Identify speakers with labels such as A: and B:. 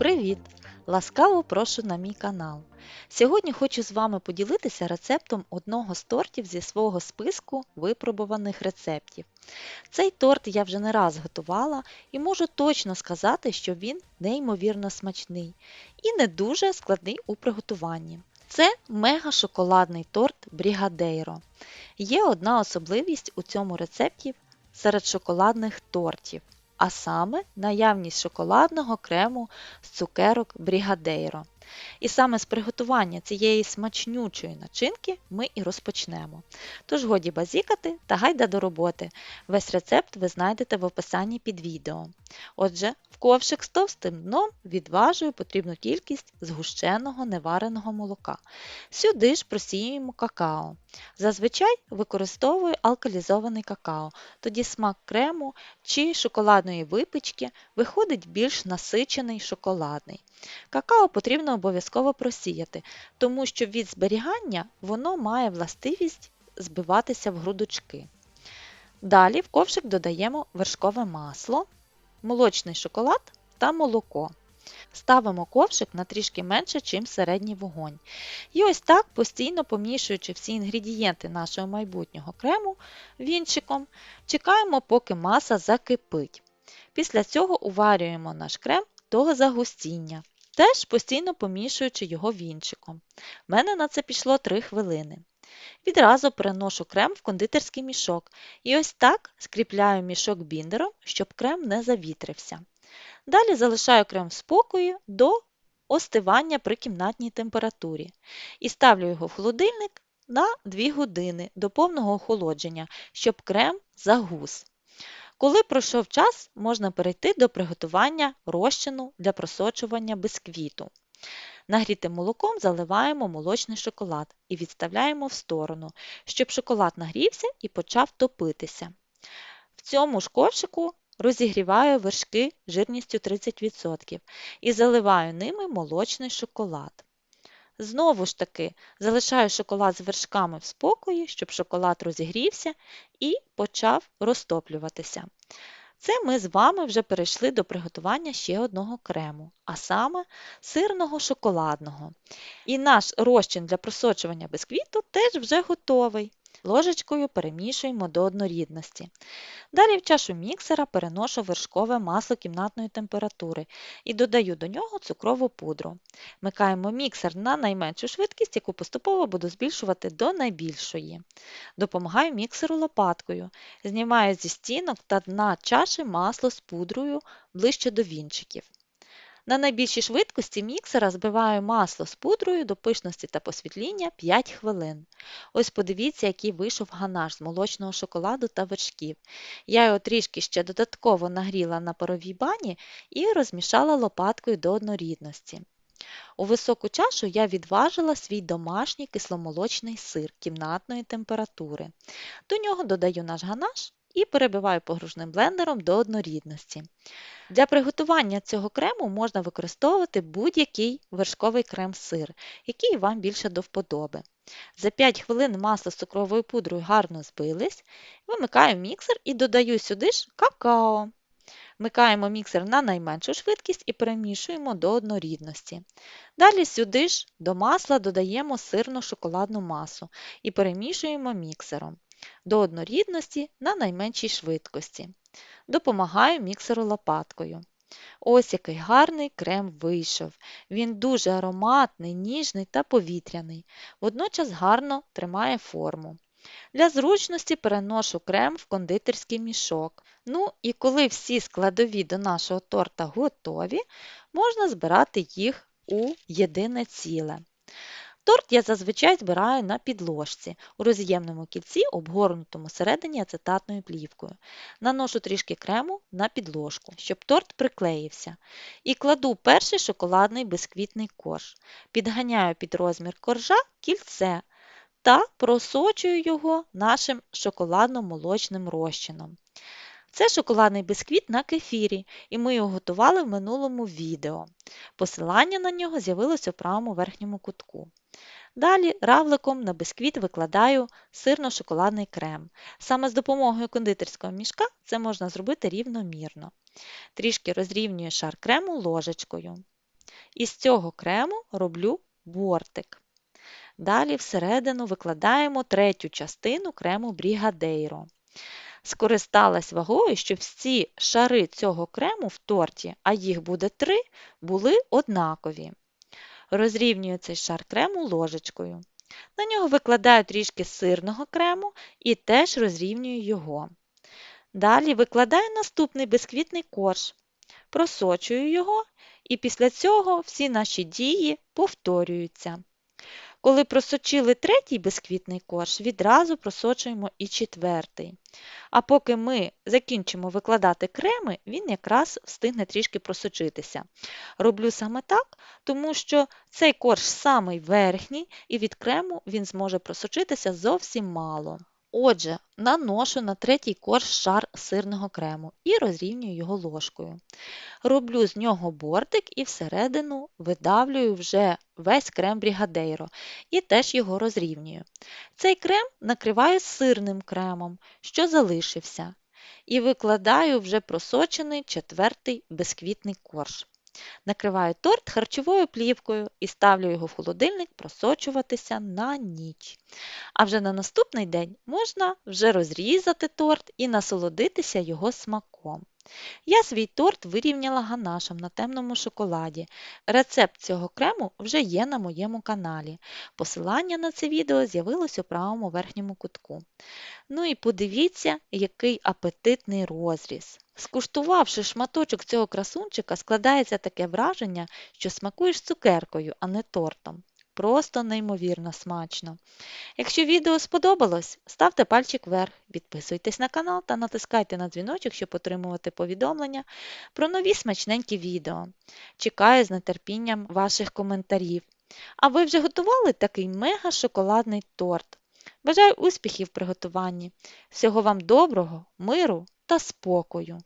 A: Привіт! Ласкаво прошу на мій канал. Сьогодні хочу з вами поділитися рецептом одного з тортів зі свого списку випробуваних рецептів. Цей торт я вже не раз готувала і можу точно сказати, що він неймовірно смачний і не дуже складний у приготуванні. Це мега-шоколадний торт Брігадейро. Є одна особливість у цьому рецепті серед шоколадних тортів а саме наявність шоколадного крему з цукерок Брігадейро. І саме з приготування цієї смачнючої начинки ми і розпочнемо. Тож годі базікати та гайда до роботи. Весь рецепт ви знайдете в описанні під відео. Отже, в ковшик з товстим дном відважую потрібну кількість згущеного невареного молока. Сюди ж просіюємо какао. Зазвичай використовую алкалізований какао, тоді смак крему чи шоколадної випічки виходить більш насичений шоколадний. Какао потрібно обов'язково просіяти, тому що від зберігання воно має властивість збиватися в грудочки. Далі в ковшик додаємо вершкове масло, молочний шоколад та молоко. Ставимо ковшик на трішки менше, ніж середній вогонь. І ось так, постійно помішуючи всі інгредієнти нашого майбутнього крему вінчиком, чекаємо, поки маса закипить. Після цього уварюємо наш крем до загустіння, теж постійно помішуючи його вінчиком. У мене на це пішло 3 хвилини. Відразу переношу крем в кондитерський мішок і ось так скріпляю мішок біндером, щоб крем не завітрився. Далі залишаю крем в спокої до остивання при кімнатній температурі і ставлю його в холодильник на 2 години до повного охолодження, щоб крем загус. Коли пройшов час, можна перейти до приготування розчину для просочування бисквіту. Нагрітим молоком заливаємо молочний шоколад і відставляємо в сторону, щоб шоколад нагрівся і почав топитися. В цьому ж ковшику розігріваю вершки жирністю 30% і заливаю ними молочний шоколад. Знову ж таки, залишаю шоколад з вершками в спокої, щоб шоколад розігрівся і почав розтоплюватися. Це ми з вами вже перейшли до приготування ще одного крему, а саме сирного шоколадного. І наш розчин для просочування бисквіту теж вже готовий. Ложечкою перемішуємо до однорідності. Далі в чашу міксера переношу вершкове масло кімнатної температури і додаю до нього цукрову пудру. Микаємо міксер на найменшу швидкість, яку поступово буду збільшувати до найбільшої. Допомагаю міксеру лопаткою. Знімаю зі стінок та дна чаші масло з пудрою ближче до вінчиків. На найбільшій швидкості міксера збиваю масло з пудрою до пишності та посвітління 5 хвилин. Ось подивіться, який вийшов ганаш з молочного шоколаду та вершків. Я його трішки ще додатково нагріла на паровій бані і розмішала лопаткою до однорідності. У високу чашу я відважила свій домашній кисломолочний сир кімнатної температури. До нього додаю наш ганаш і перебиваю погружним блендером до однорідності. Для приготування цього крему можна використовувати будь-який вершковий крем-сир, який вам більше до вподоби. За 5 хвилин масло з цукровою пудрою гарно збились, вимикаю міксер і додаю сюди ж какао. Вмикаємо міксер на найменшу швидкість і перемішуємо до однорідності. Далі сюди ж до масла додаємо сирну шоколадну масу і перемішуємо міксером до однорідності на найменшій швидкості. Допомагаю міксеру лопаткою. Ось який гарний крем вийшов. Він дуже ароматний, ніжний та повітряний, водночас гарно тримає форму. Для зручності переношу крем в кондитерський мішок. Ну і коли всі складові до нашого торта готові, можна збирати їх у єдине ціле. Торт я зазвичай збираю на підложці у роз'ємному кільці, обгорнутому всередині ацетатною плівкою. Наношу трішки крему на підложку, щоб торт приклеївся. І кладу перший шоколадний бисквітний корж. Підганяю під розмір коржа кільце та просочую його нашим шоколадно-молочним розчином. Це шоколадний бисквіт на кефірі, і ми його готували в минулому відео. Посилання на нього з'явилося у правому верхньому кутку. Далі равликом на бисквіт викладаю сирно-шоколадний крем. Саме з допомогою кондитерського мішка це можна зробити рівномірно. Трішки розрівнюю шар крему ложечкою. І з цього крему роблю бортик. Далі всередину викладаємо третю частину крему Брігадейро. Скористалась вагою, щоб всі шари цього крему в торті, а їх буде три, були однакові. Розрівнюю цей шар крему ложечкою. На нього викладаю трішки сирного крему і теж розрівнюю його. Далі викладаю наступний бисквітний корж, просочую його, і після цього всі наші дії повторюються. Коли просочили третій безквітний корж, відразу просочуємо і четвертий. А поки ми закінчимо викладати креми, він якраз встигне трішки просочитися. Роблю саме так, тому що цей корж самий верхній, і від крему він зможе просочитися зовсім мало. Отже, наношу на третій корж шар сирного крему і розрівнюю його ложкою. Роблю з нього бортик і всередину видавлюю вже весь крем брігадейро і теж його розрівнюю. Цей крем накриваю сирним кремом, що залишився, і викладаю вже просочений четвертий бисквітний корж. Накриваю торт харчовою плівкою і ставлю його в холодильник просочуватися на ніч. А вже на наступний день можна вже розрізати торт і насолодитися його смаком. Я свій торт вирівняла ганашем на темному шоколаді. Рецепт цього крему вже є на моєму каналі. Посилання на це відео з'явилось у правому верхньому кутку. Ну і подивіться, який апетитний розріз. Скуштувавши шматочок цього красунчика, складається таке враження, що смакуєш цукеркою, а не тортом. Просто неймовірно смачно. Якщо відео сподобалось, ставте пальчик вверх, підписуйтесь на канал та натискайте на дзвіночок, щоб отримувати повідомлення про нові смачненькі відео. Чекаю з нетерпінням ваших коментарів. А ви вже готували такий мега-шоколадний торт? Бажаю успіхів в приготуванні. Всього вам доброго, миру та спокою!